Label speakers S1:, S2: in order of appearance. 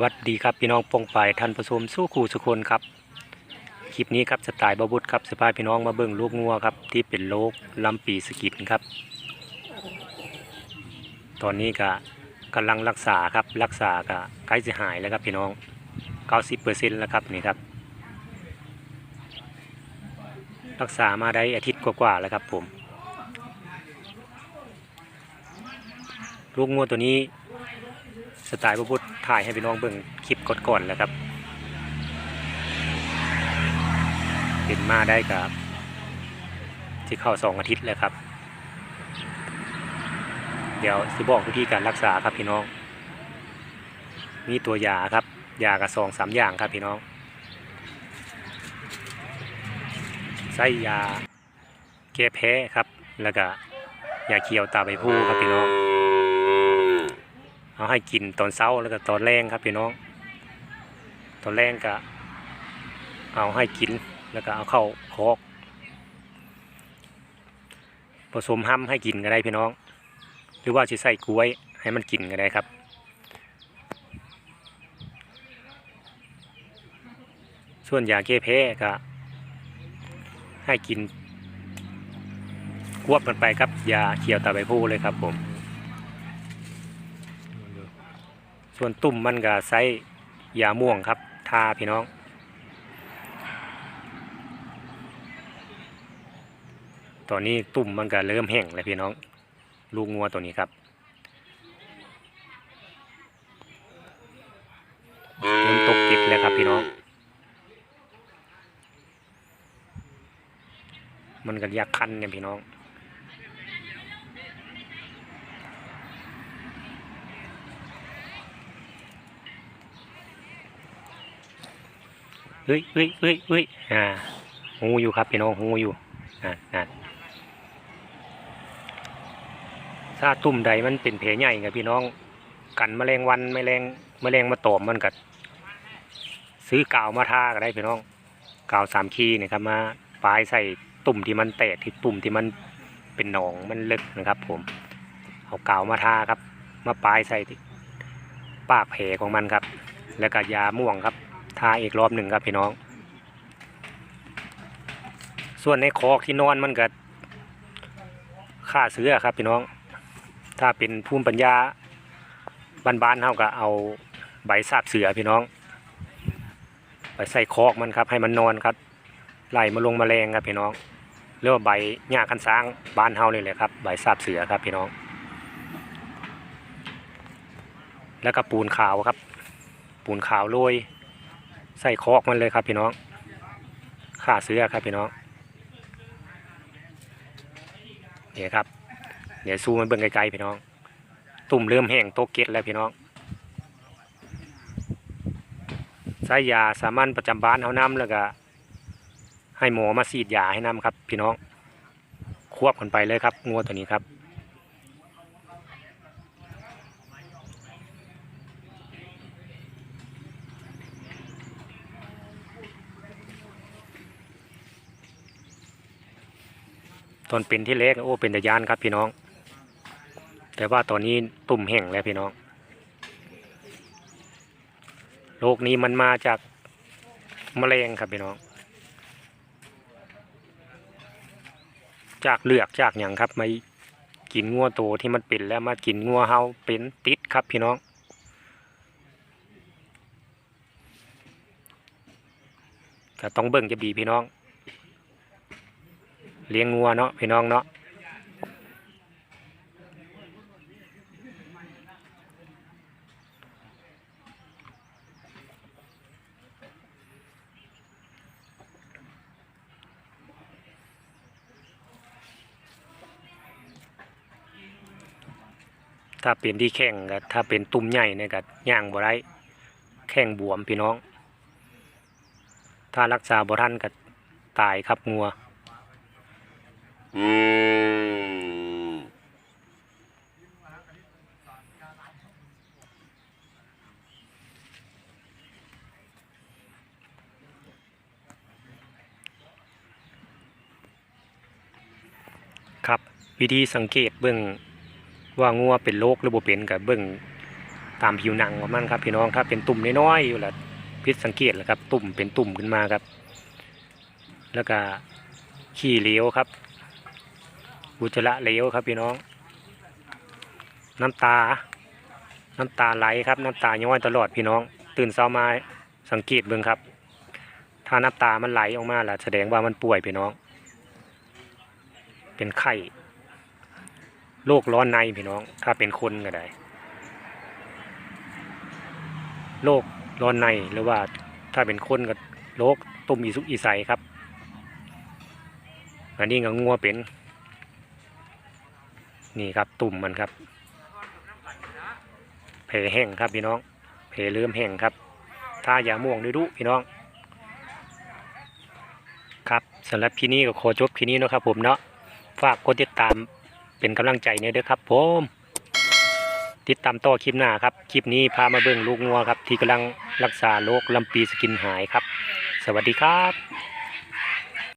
S1: สวัสดีครับพี่น้องปองปายท่านผู้ชมสู้คู่สุคนครับคลิปนี้ครับสไตล์บาบุตรครับสพาพี่น้องมาเบิ่งลูกงัวครับที่เป็นโรคลำปีสกิดครับ ตอนนี้ก็กำลังรักษาครับรักษาก็ใกล้จะหายแล้วครับพี่น้อง 90%แล้วครับนี่ครับ รักษามาได้อาทิตย์กว่าๆแล้วครับผม ลูกงัวตัวนี้ สไตล์พระพุทธถ่ายให้พี่น้องเบิ่งคลิปก่อนๆแล้วครับเป็นมาได้กับ ที่เข้าสองอาทิตย์แล้วครับ เดี๋ยวสิบอกวิธีการรักษาครับพี่น้อง มีตัวยาครับยากระสองสามอย่างครับพี่น้องใส่ยาแก้แพ้ครับ แล้วก็ยาเคียวตาใบพลูครับพี่น้อง เอาให้กินตอนเช้าแล้วก็ตอนแรงครับพี่น้อง ตอนแรงก็เอาให้กินแล้วก็เอาเข้าคอกผสมห้ำให้กินก็ได้พี่น้อง หรือว่าจะใส่กล้วยให้มันกินก็ได้ครับ ส่วนยาแก้แพ้ก็ให้กินควบกันไปครับยาเขียวตาใบพลูเลยครับผม ส่วนตุ่มมันก็ใช้ยาม่วงครับ ทาพี่น้อง ตอนนี้ตุ่มมันก็เริ่มแห้งแล้วพี่น้อง ลูกงัวตัวนี้ครับเริ่มตกติดแล้วครับพี่น้อง มันก็ยากคันเนี่ยพี่น้อง เฮ้ยเฮ้ยเฮ้ยเฮ้ยอ่าหูอยู่ครับพี่น้องหูอยู่อ่าอ่าถ้าตุ่มใดมันเป็นแผลใหญ่ครับพี่น้อง กันแมลงวันแมลงแมลงมาตอมมันกัดซื้อกาวมาทาก็ได้พี่น้องกาวสามคีเนะครับมาปลายใส่ตุ่มที่มันแตกที่ตุ่มที่มันเป็นหนองมันลึกนะครับ ผมเอากาวมาทาครับ มาปลายใส่ปากแผลของมันครับ แล้วก็ยาม่วงครับ ทาอีกรอบหนึ่งครับพี่น้อง ส่วนในคอกที่นอนมันก็ฆ่าเสือครับพี่น้อง ถ้าเป็นภูมิปัญญาบ้านๆเฮาก็เอาใบสาบเสือพี่น้อง ไปใส่คอกมันครับ ให้มันนอนครับไล่มาลงมาแมลงครับพี่น้องเรียกว่าใบหญ้าคันสร้างบ้านเฮาเลยแหละครับใบสาบเสือครับพี่น้อง แล้วก็ปูนขาวครับ ปูนขาวโรย ใส่คอกมันเลยครับพี่น้องข่าเสื้อครับพี่น้องเนี่ยครับเดี๋ยวซูมันเบิ่งไกลๆพี่น้อง ตุ่มเริ่มแห้งโตเก็ตแล้วพี่น้องใส่ยาสามัญประจำบ้านเอาน้ำแล้วก็ให้หมอมาฉีดยาให้น้ำครับ พี่น้องควบกันไปเลยครับงัวตัวนี้ครับ ตอนเป็นที่เล็กโอ้เป็นแตะยานครับพี่น้อง แต่ว่าตอนนี้ตุ่มแห้งแล้วพี่น้องโรคนี้มันมาจากมะเร็งครับพี่น้อง จากเลือกจากอย่างครับมากินงัวโตที่มันเป็นแล้วมากินงัวเฮาเป็นติดครับพี่น้อง ก็ต้องเบิ่งจะบีพี่น้อง เลี้ยงงัวเนาะพี่น้องเนาะถ้าเป็นที่แข้งก็ถ้าเป็นตุ่มใหญ่เนี่ยก็ย่างบ่ได้แข้งบวมพี่น้อง ถ้ารักษาบ่ทันก็ตายครับงัว ครับวิธีสังเกตเบิ่งว่างัวเป็นโรคหรือบ่เป็นกับเบิ่งตามผิวหนังของมันครับพี่น้องถ้าเป็นตุ่มน้อยๆอยู่ละพิษสังเกตแหละครับ ตุ่มเป็นตุ่มขึ้นมาครับ แล้วก็ขี้เหลวครับ อุจจาระเหลวครับพี่น้อง น้ำตา น้ำตาไหลครับ น้ำตาย้อยตลอดพี่น้อง ตื่นเช้ามาสังเกตเบิ่งครับ ถ้าน้ำตามันไหลออกมาล่ะแสดงว่ามันป่วยพี่น้อง เป็นไข้โรคร้อนในพี่น้อง ถ้าเป็นคนก็ได้โรคร้อนในหรือว่าถ้าเป็นคนก็โรคตุ่มอีสุกอีใสครับ อันนี้ก็งัวเป็น นี่ครับตุ่มมันครับแผลแห้งครับพี่น้องแผลเริ่มแห้งครับถ้ายาม่วงดูดุพี่น้อง ครับสำหรับคลิปนี้ก็ขอจบคลิปนี้นะครับ ผมเนาะฝากกดติดตามเป็นกำลังใจเนี่ยเด้อครับ ผม ติดตามต่อคลิปหน้าครับคลิปนี้พามาเบิ่งลูกงัวครับ ที่กำลังรักษาโรคลำปีสกินหายครับ สวัสดีครับ